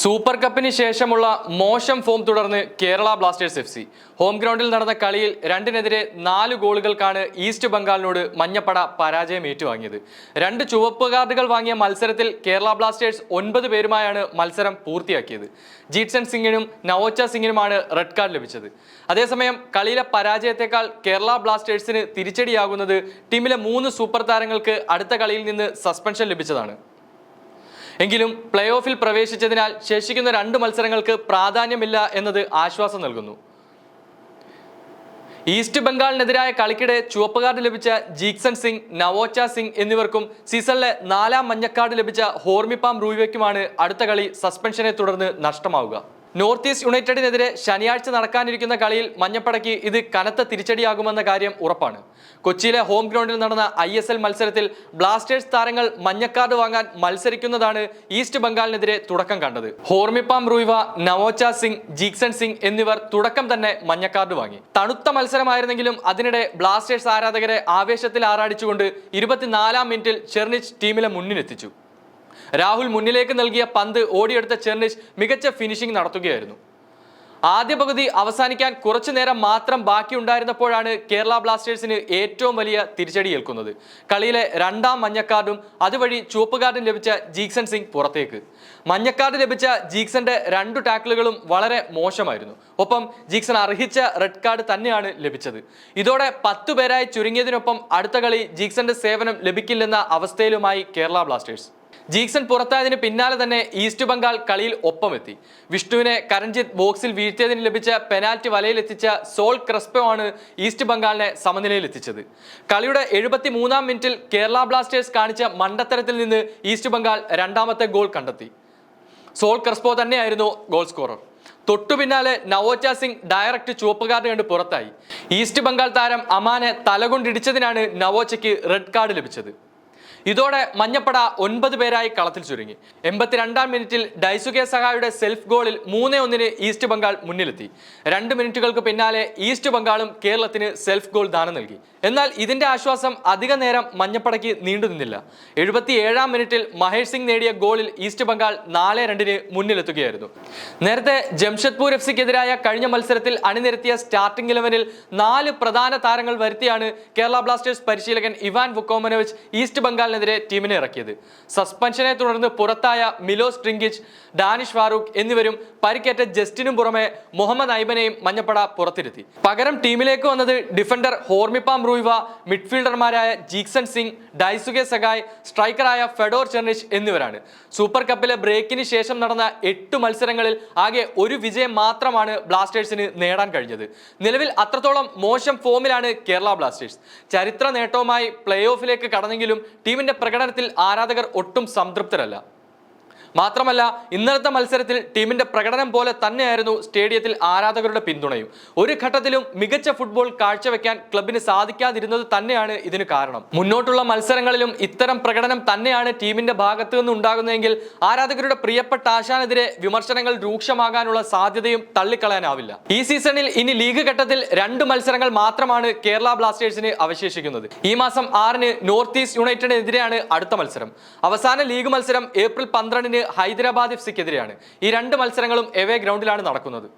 Super കപ്പിന് ശേഷമുള്ള മോശം ഫോം തുടർന്ന് Kerala Blasters F C. Home ഗ്രൗണ്ടിൽ നടന്ന കളിയിൽ രണ്ടിനെതിരെ നാല് ഗോളുകൾക്കാണ് ഈസ്റ്റ് ബംഗാളിനോട് മഞ്ഞപ്പട പരാജയം ഏറ്റുവാങ്ങിയത്. രണ്ട് ചുവപ്പ് കാർഡുകൾ വാങ്ങിയ മത്സരത്തിൽ കേരള ബ്ലാസ്റ്റേഴ്സ് ഒൻപത് പേരുമായാണ് മത്സരം പൂർത്തിയാക്കിയത്. ജീറ്റ്സൺ സിംഗിനും നവോച്ച സിംഗിനുമാണ് റെഡ് കാർഡ് ലഭിച്ചത്. അതേസമയം കളിയിലെ പരാജയത്തെക്കാൾ കേരള ബ്ലാസ്റ്റേഴ്സിന് തിരിച്ചടിയാകുന്നത് ടീമിലെ മൂന്ന് സൂപ്പർ താരങ്ങൾക്ക് അടുത്ത കളിയിൽ നിന്ന് സസ്പെൻഷൻ ലഭിച്ചതാണ്. എങ്കിലും പ്ലേ ഓഫിൽ പ്രവേശിച്ചതിനാൽ ശേഷിക്കുന്ന രണ്ട് മത്സരങ്ങൾക്ക് പ്രാധാന്യമില്ല എന്നത് ആശ്വാസം നൽകുന്നു. ഈസ്റ്റ് ബംഗാളിനെതിരായ കളിക്കിടെ ചുവപ്പ് കാർഡ് ലഭിച്ച ജീക്സൺ സിംഗ് നവോച്ച സിംഗ് എന്നിവർക്കും സീസണിലെ നാലാം മഞ്ഞക്കാർഡ് ലഭിച്ച ഹോർമിപ്പാം റൂവയ്ക്കുമാണ് അടുത്ത കളി സസ്പെൻഷനെ തുടർന്ന് നഷ്ടമാവുക. നോർത്ത് ഈസ്റ്റ് യുണൈറ്റഡിനെതിരെ ശനിയാഴ്ച നടക്കാനിരിക്കുന്ന കളിയിൽ മഞ്ഞപ്പടയ്ക്ക് ഇത് കനത്ത തിരിച്ചടിയാകുമെന്ന കാര്യം ഉറപ്പാണ്. കൊച്ചിയിലെ ഹോം ഗ്രൗണ്ടിൽ നടന്ന ഐ എസ് എൽ മത്സരത്തിൽ ബ്ലാസ്റ്റേഴ്സ് താരങ്ങൾ മഞ്ഞക്കാർഡ് വാങ്ങാൻ മത്സരിക്കുന്നതാണ് ഈസ്റ്റ് ബംഗാളിനെതിരെ തുടക്കം കണ്ടത്. ഹോർമിപ്പാം റൂയ്വ നവോച്ച സിംഗ് ജീക്സൺ സിംഗ് എന്നിവർ തുടക്കം തന്നെ മഞ്ഞക്കാർഡ് വാങ്ങി. തണുത്ത മത്സരമായിരുന്നെങ്കിലും അതിനിടെ ബ്ലാസ്റ്റേഴ്സ് ആരാധകരെ ആവേശത്തിൽ ആറാടിച്ചുകൊണ്ട് ഇരുപത്തിനാലാം മിനിറ്റിൽ ചെർണിച്ച് ടീമിലെ മുന്നിലെത്തിച്ചു. രാഹുൽ മുന്നിലേക്ക് നൽകിയ പന്ത് ഓടിയെടുത്ത ചെർണിഷ് മികച്ച ഫിനിഷിംഗ് നടത്തുകയായിരുന്നു. ആദ്യ പകുതി അവസാനിക്കാൻ കുറച്ചു നേരം മാത്രം ബാക്കിയുണ്ടായിരുന്നപ്പോഴാണ് കേരള ബ്ലാസ്റ്റേഴ്സിന് ഏറ്റവും വലിയ തിരിച്ചടി ഏൽക്കുന്നത്. കളിയിലെ രണ്ടാം മഞ്ഞക്കാർഡും അതുവഴി ചുവപ്പ് കാർഡും ലഭിച്ച ജീക്സൺ സിംഗ് പുറത്തേക്ക്. മഞ്ഞക്കാർഡ് ലഭിച്ച ജീക്സന്റെ രണ്ടു ടാക്കിളുകളും വളരെ മോശമായിരുന്നു. ഒപ്പം ജീക്സൺ അർഹിച്ച റെഡ് കാർഡ് തന്നെയാണ് ലഭിച്ചത്. ഇതോടെ പത്തു പേരായി ചുരുങ്ങിയതിനൊപ്പം അടുത്ത കളി ജീക്സന്റെ സേവനം ലഭിക്കില്ലെന്ന അവസ്ഥയിലുമായി കേരള ബ്ലാസ്റ്റേഴ്സ്. ജീക്സൺ പുറത്തായതിന് പിന്നാലെ തന്നെ ഈസ്റ്റ് ബംഗാൾ കളിയിൽ ഒപ്പമെത്തി. വിഷ്ണുവിനെ കരൺജിത്ത് ബോക്സിൽ വീഴ്ത്തിയതിന് ലഭിച്ച പെനാൽറ്റി വലയിലെത്തിച്ച സോൾ ക്രസ്പോ ആണ് ഈസ്റ്റ് ബംഗാളിനെ സമനിലയിലെത്തിച്ചത്. കളിയുടെ എഴുപത്തി മൂന്നാം മിനിറ്റിൽ കേരള ബ്ലാസ്റ്റേഴ്സ് കാണിച്ച മണ്ടത്തരത്തിൽ നിന്ന് ഈസ്റ്റ് ബംഗാൾ രണ്ടാമത്തെ ഗോൾ കണ്ടെത്തി. സോൾ ക്രസ്പോ തന്നെയായിരുന്നു ഗോൾ സ്കോറർ. തൊട്ടു പിന്നാലെ നവോച്ച സിംഗ് ഡയറക്റ്റ് ചുവപ്പ് കാർഡ് കണ്ട് പുറത്തായി. ഈസ്റ്റ് ബംഗാൾ താരം അമാനെ തലകൊണ്ടിടിച്ചതിനാണ് നവോച്ചയ്ക്ക് റെഡ് കാർഡ് ലഭിച്ചത്. ഇതോടെ മഞ്ഞപ്പട ഒൻപത് പേരായി കളത്തിൽ ചുരുങ്ങി. എൺപത്തിരണ്ടാം മിനിറ്റിൽ ഡൈസുകെ സഹായുടെ സെൽഫ് ഗോളിൽ മൂന്നേ ഒന്നിന് ഈസ്റ്റ് ബംഗാൾ മുന്നിലെത്തി. രണ്ട് മിനിറ്റുകൾക്ക് പിന്നാലെ ഈസ്റ്റ് ബംഗാളും കേരളത്തിന് സെൽഫ് ഗോൾ ദാനം നൽകി. എന്നാൽ ഇതിന്റെ ആശ്വാസം അധിക നേരം മഞ്ഞപ്പടയ്ക്ക് നീണ്ടു നിന്നില്ല. എഴുപത്തിയേഴാം മിനിറ്റിൽ മഹേഷ് സിംഗ് നേടിയ ഗോളിൽ ഈസ്റ്റ് ബംഗാൾ നാല് രണ്ടിന് മുന്നിലെത്തുകയായിരുന്നു. നേരത്തെ ജംഷഡ്പൂർ എഫ് സിക്കെതിരായ കഴിഞ്ഞ മത്സരത്തിൽ അണിനിരത്തിയ സ്റ്റാർട്ടിംഗ് ഇലവനിൽ നാല് പ്രധാന താരങ്ങൾ വരുത്തിയാണ് കേരള ബ്ലാസ്റ്റേഴ്സ് പരിശീലകൻ ഇവാൻ വുക്കോമനോവിച്ച് ഈസ്റ്റ് ബംഗാളിനെതിരെ ടീമിനെ ഇറക്കിയത്. സസ്പെൻഷനെ തുടർന്ന് പുറത്തായ മിലോസ് ട്രിങ്കിച്ച് ഡാനിഷ് ഫാറൂഖ് എന്നിവരും പരിക്കേറ്റ ജസ്റ്റിനും പുറമെ മുഹമ്മദ് ഐബനെയും മഞ്ഞപ്പട പുറത്തിരുത്തി. പകരം ടീമിലേക്ക് വന്നത് ഡിഫൻഡർ ഹോർമിപ്പാം റൂയിവ മിഡ്ഫീൽഡർമാരായ ജീക്സൺ സിംഗ് ഡൈസുകെ സഗായ് സ്ട്രൈക്കറായ ഫെഡോർ ചെർണിഷ് എന്നിവരാണ്. സൂപ്പർ കപ്പിലെ ബ്രേക്കിന് ശേഷം നടന്ന എട്ട് മത്സരങ്ങളിൽ ആകെ ഒരു വിജയം മാത്രമാണ് ബ്ലാസ്റ്റേഴ്സിന് നേടാൻ കഴിഞ്ഞത്. നിലവിൽ അത്രത്തോളം മോശം ഫോമിലാണ് കേരള ബ്ലാസ്റ്റേഴ്സ്. ചരിത്ര നേട്ടവുമായി പ്ലേ ഓഫിലേക്ക് കടന്നെങ്കിലും ടീമിന്റെ പ്രകടനത്തിൽ ആരാധകർ ഒട്ടും സംതൃപ്തരല്ല. മാത്രമല്ല ഇന്നലത്തെ മത്സരത്തിൽ ടീമിന്റെ പ്രകടനം പോലെ തന്നെയായിരുന്നു സ്റ്റേഡിയത്തിൽ ആരാധകരുടെ പിന്തുണയും. ഒരു ഘട്ടത്തിലും മികച്ച ഫുട്ബോൾ കാഴ്ചവെക്കാൻ ക്ലബിന് സാധിക്കാതിരുന്നത് തന്നെയാണ് ഇതിന് കാരണം. മുന്നോട്ടുള്ള മത്സരങ്ങളിലും ഇത്തരം പ്രകടനം തന്നെയാണ് ടീമിന്റെ ഭാഗത്തു നിന്ന് ഉണ്ടാകുന്നതെങ്കിൽ ആരാധകരുടെ പ്രിയപ്പെട്ട ആശാനെതിരെ വിമർശനങ്ങൾ രൂക്ഷമാകാനുള്ള സാധ്യതയും തള്ളിക്കളയാനാവില്ല. ഈ സീസണിൽ ഇനി ലീഗ് ഘട്ടത്തിൽ രണ്ട് മത്സരങ്ങൾ മാത്രമാണ് കേരള ബ്ലാസ്റ്റേഴ്സിന് അവശേഷിക്കുന്നത്. ഈ മാസം ആറിന് നോർത്ത് ഈസ്റ്റ് യുണൈറ്റഡിനെതിരെയാണ് അടുത്ത മത്സരം. അവസാന ലീഗ് മത്സരം ഏപ്രിൽ പന്ത്രണ്ടിന് ഹൈദരാബാദ് എഫ് സിക്കെതിരെയാണ്. ഈ രണ്ട് മത്സരങ്ങളും എവേ ഗ്രൗണ്ടിലാണ് നടക്കുന്നത്.